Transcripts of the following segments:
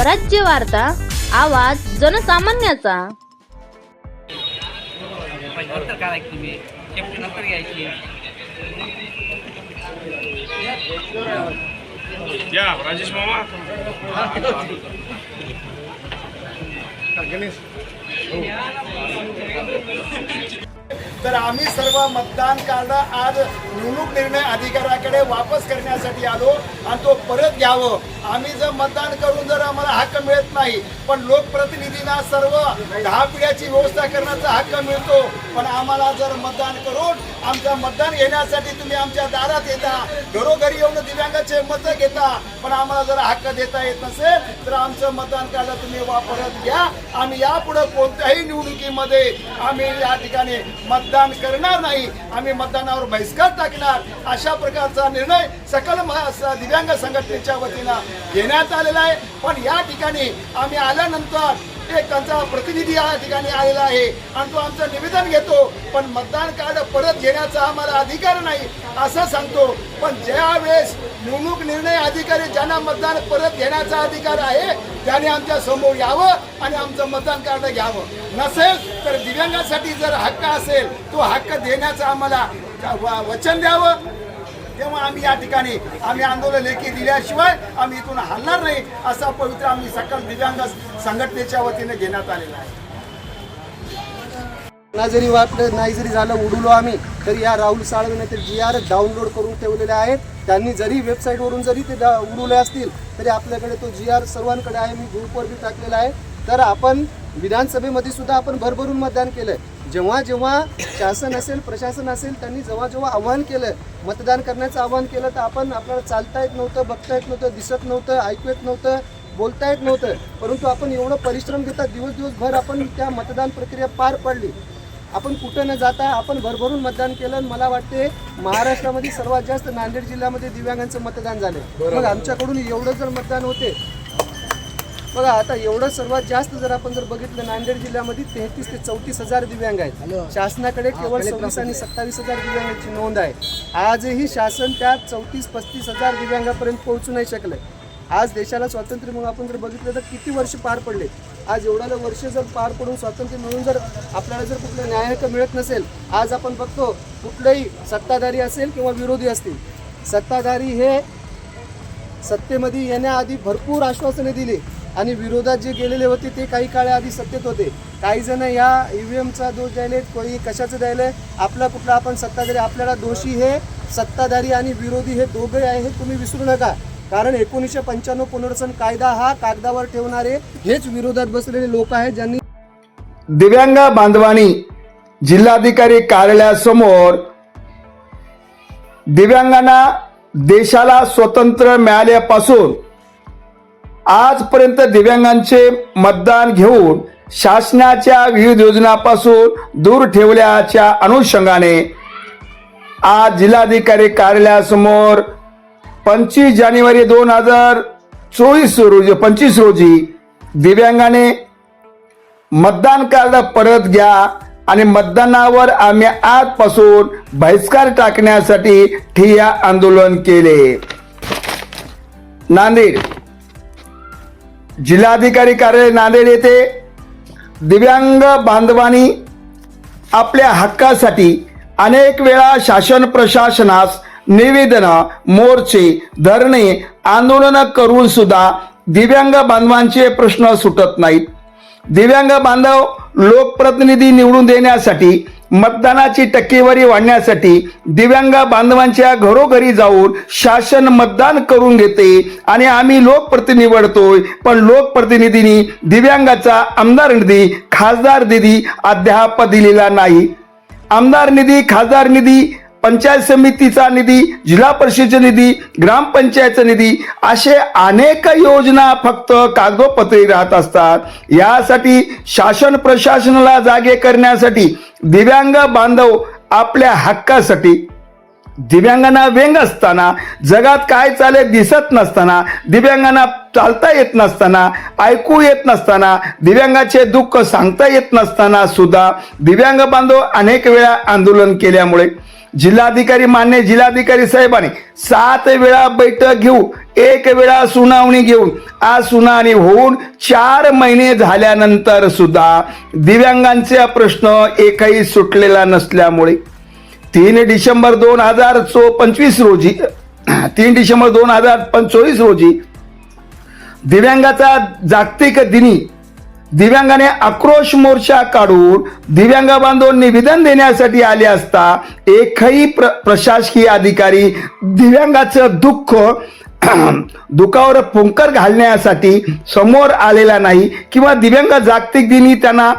स्वराज्य वार्ता आवाज जनसामान्याचा. या राजेश मामा. तर आम्ही सर्व मतदान कार्ड आज निवडणूक निर्णय अधिकाऱ्याकडे वापस करण्यासाठी आलो आणि तो परत घ्यावं. आम्ही जर मतदान करून जर आम्हाला हक्क मिळत नाही पण लोकप्रतिनिधींना सर्व दहा पिढ्याची व्यवस्था करण्याचा हक्क मिळतो पण आम्हाला जर मतदान करून आमचं मतदान घेण्यासाठी तुम्ही आमच्या दारात येता घरोघरी येऊन दिव्यांगाचे मत घेता पण आम्हाला जर हक्क देता येत नसेल तर आमचं मतदान कार्ड तुम्ही वापरत घ्या. आम्ही यापुढे कोणत्याही निवडणुकीमध्ये आम्ही या ठिकाणी मतदान करणार नाही. आम्ही मतदानावर बहिष्कार टाकणार. अशा प्रकारचा निर्णय सकल दिव्यांग संघटनेच्या वतीनं घेण्यात आलेला आहे. पण या ठिकाणी आम्ही आल्यानंतर एक त्यांचा प्रतिनिधी या ठिकाणी आलेला आहे. आणि तो आमचं निवेदन घेतो पण मतदान कार्ड परत घेण्याचा आम्हाला अधिकार नाही असं सांगतो. पण ज्यावेळेस निवडणूक निर्णय अधिकारी ज्यांना मतदान परत घेण्याचा अधिकार आहे त्याने आमच्यासमोर यावं आणि आमचं मतदान कार्ड घ्यावं. नसेल तर दिव्यांगासाठी जर हक्क असेल तो हक्क देण्याचं आम्हाला व- वचन द्यावं. तेव्हा आम्ही या ठिकाणी आम्ही आंदोलन लेखी दिल्याशिवाय आम्ही इथून हलणार नाही असा पवित्र आम्ही सकल दिव्यांग संघटनेच्या वतीने घेण्यात आलेला आहे. ना जरी वाटलं नाही जरी झालं उडवलो आम्ही तरी या राहुल साळवेने ते जी आर डाउनलोड करून ठेवलेले आहेत. त्यांनी जरी वेबसाईटवरून जरी ते उडवले असतील तरी आपल्याकडे तो जी आर सर्वांकडे आहे. मी ग्रुपवर बी टाकलेला आहे. तर आपण विधानसभेमध्ये सुद्धा आपण भरभरून मतदान केलं आहे जेव्हा जेव्हा शासन असेल प्रशासन असेल त्यांनी जेव्हा जेव्हा आव्हान केलं मतदान करण्याचं आव्हान केलं तर आपण आपल्याला चालता येत नव्हतं बघता येत नव्हतं दिसत नव्हतं ऐकू येत नव्हतं बोलता येत नव्हतं. परंतु आपण एवढं परिश्रम घेतात दिवस दिवसभर आपण त्या मतदान प्रक्रिया पार पाडली. आपण कुठं न जाता आपण भरभरून मतदान केलं आणि मला वाटते महाराष्ट्रामध्ये सर्वात जास्त नांदेड जिल्ह्यामध्ये दिव्यांगांचं मतदान झालं मग आमच्याकडून एवढं जर मतदान होते बघा आता एवढं सर्वात जास्त जर आपण जर बघितलं नांदेड जिल्ह्यामध्ये तेहतीस ते चौतीस हजार दिव्यांग आहेत. शासनाकडे केवळ सव्वीस आणि सत्तावीस हजार दिव्यांगांची नोंद आहे. आजही शासन त्या चौतीस पस्तीस हजार दिव्यांगापर्यंत पोहोचू नाही शकलं. आज देशाला स्वातंत्र्य म्हणून आपण जर बघितलं तर किती वर्ष पार पडले? आज एवढ्याला वर्ष जर पार पडून स्वातंत्र्य मिळून जर आपल्याला जर कुठलं न्याय मिळत नसेल आज आपण बघतो कुठलंही सत्ताधारी असेल किंवा विरोधी असतील. सत्ताधारी हे सत्तेमध्ये येण्याआधी भरपूर आश्वासने दिली. आणि विरोधात जे गेलेले होते ते काही काळाआधी सत्तेत होते. काही जण या ईव्हीएमचा दोष द्यायले कोणी कशाचं द्यायले? आपला कुठला आपण सत्ताधारी आपल्याला दोषी हे सत्ताधारी आणि विरोधी हे दोघे आहे हे तुम्ही विसरू नका. कारण एकोणीसशे पंच्याण्णव पुनर्वसन कायदा हा कागदावर ठेवणारे हेच विरोधात बसलेले लोक आहेत ज्यांनी दिव्यांग बांधवानी जिल्हाधिकारी कार्यालयासमोर दिव्यांगांना देशाला स्वतंत्र मिळाल्यापासून आजपर्यंत दिव्यांगांचे मतदान घेऊन शासनाच्या विविध योजनापासून दूर ठेवल्याच्या अनुषंगाने आज जिल्हाधिकारी कार्यालयासमोर पंचवीस जानेवारी दोन हजार चोवीस रोजी पंचवीस रोजी दिव्यांगाने मतदान कार्ड परत घ्या आणि मतदानावर आम्ही आजपासून बहिष्कार टाकण्यासाठी ठिय्या आंदोलन केले. नांदेड जिल्हाधिकारी कार्यालय नांदेड येथे दिव्यांग बांधवांनी आपल्या हक्कासाठी अनेक वेळा शासन प्रशासनास निवेदनं मोर्चे धरणे आंदोलनं करून सुद्धा दिव्यांग बांधवांचे प्रश्न सुटत नाहीत. दिव्यांग बांधव लोकप्रतिनिधी निवडून देण्यासाठी मतदानाची टक्केवारी वाढण्यासाठी दिव्यांग बांधवांच्या घरोघरी जाऊन शासन मतदान करून घेते आणि आम्ही लोकप्रतिनिधी निवडतोय पण लोकप्रतिनिधींनी दिव्यांगाचा आमदार निधी खासदार निधी अद्याप दिलेला नाही. आमदार निधी खासदार निधी पंचायत समितीचा निधी जिल्हा परिषदेचा निधी ग्रामपंचायतचा निधी असे अनेक योजना फक्त कागदोपत्री राहत असतात. यासाठी शासन प्रशासनाला जागे करण्यासाठी दिव्यांग बांधव आपल्या हक्कासाठी दिव्यांगांना व्यंग असताना जगात काय चाले दिसत नसताना दिव्यांगांना चालता येत नसताना ऐकू येत नसताना दिव्यांगाचे दुःख सांगता येत नसताना सुद्धा दिव्यांग बांधव अनेक वेळा आंदोलन केल्यामुळे जिल्हाधिकारी मान्य जिल्हाधिकारी साहेबांनी सात वेळा बैठक घेऊ एक वेळा सुनावणी घेऊन आज सुनावणी होऊन चार महिने झाल्यानंतर सुद्धा दिव्यांगांचा प्रश्न एकही सुटलेला नसल्यामुळे तीन डिसेंबर दोन हजार चो पंचवीस रोजी तीन डिसेंबर दोन हजार पंचवीस रोजी दिव्यांगाचा जागतिक दिनी दिव्यांगाने आक्रोश मोर्चा काढून दिव्यांग बांधव निवेदन देण्यासाठी आले असता एकही प्र प्रशासकीय अधिकारी दिव्यांगाचं दुःख दुःखावर फुंकर घालण्यासाठी समोर आलेला नाही किंवा दिव्यांग जागतिक दिनी त्यांना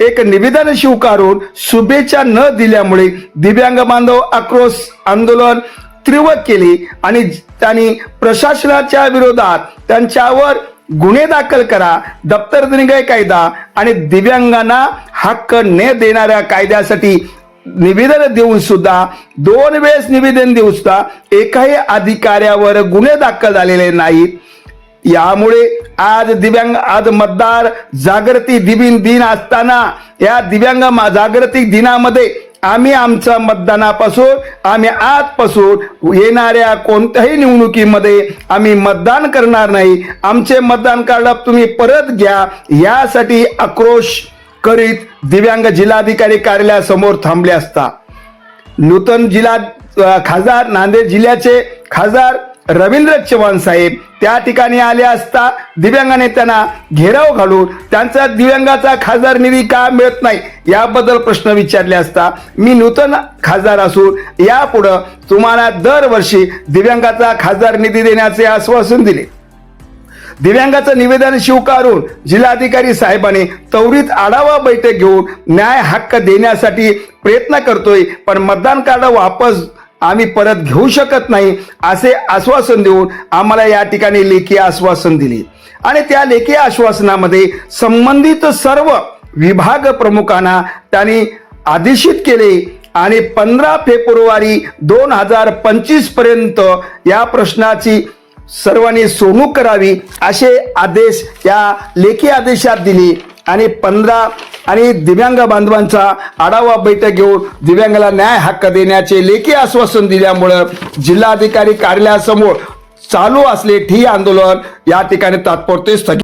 एक निवेदन स्वीकारून शुभेच्छा न दिल्यामुळे दिव्यांग बांधव आक्रोश आंदोलन तीव्र केले आणि त्यांनी प्रशासनाच्या विरोधात त्यांच्यावर गुन्हे दाखल करा दप्तर निगय कायदा आणि दिव्यांगांना हक्क न देणाऱ्या कायद्यासाठी निवेदन देऊन सुद्धा दोन वेळेस निवेदन देऊन सुद्धा एकाही अधिकाऱ्यावर गुन्हे दाखल झालेले नाहीत. यामुळे आज दिव्यांग आज मतदार जागृती दिवीन दिन असताना या दिव्यांग जागृती दिनामध्ये आम्ही आमच्या मतदानापासून आम्ही आजपासून येणाऱ्या कोणत्याही निवडणुकीमध्ये आम्ही मतदान करणार नाही. आमचे मतदान कार्ड तुम्ही परत घ्या. यासाठी आक्रोश करीत दिव्यांग जिल्हाधिकारी कार्यालयासमोर थांबले असता. नूतन जिल्हा खासदार नांदेड जिल्ह्याचे खासदार रवींद्र चव्हाण साहेब त्या ठिकाणी आले असता दिव्यांगाने त्यांना घेराव घालून त्यांचा दिव्यांगाचा खासदार निधी का मिळत नाही याबद्दल प्रश्न विचारले असता मी नूतन खासदार असून यापुढं तुम्हाला दरवर्षी दिव्यांगाचा खासदार निधी देण्याचे आश्वासन दिले. दिव्यांगाचं निवेदन स्वीकारून जिल्हाधिकारी साहेबांनी त्वरित आढावा बैठक घेऊन न्याय हक्क देण्यासाठी प्रयत्न करतोय पण मतदान कार्ड वापस आम्ही परत घेऊ शकत नाही असे आश्वासन देऊन आम्हाला या ठिकाणी लेखी आश्वासन दिले. आणि त्या लेखी आश्वासनामध्ये संबंधित सर्व विभाग प्रमुखांना त्यांनी आदेशित केले आणि पंधरा फेब्रुवारी दोन हजार पंचवीसपर्यंत या प्रश्नाची सर्वांनी सोडणूक करावी असे आदेश या लेखी आदेशात दिले. आणि पंधरा आणि दिव्यांग बांधवांचा आढावा बैठक घेऊन दिव्यांगाला न्याय हक्क देण्याचे लेखी आश्वासन दिल्यामुळं जिल्हाधिकारी कार्यालयासमोर चालू असले ठी आंदोलन या ठिकाणी तात्पुरते स्थगित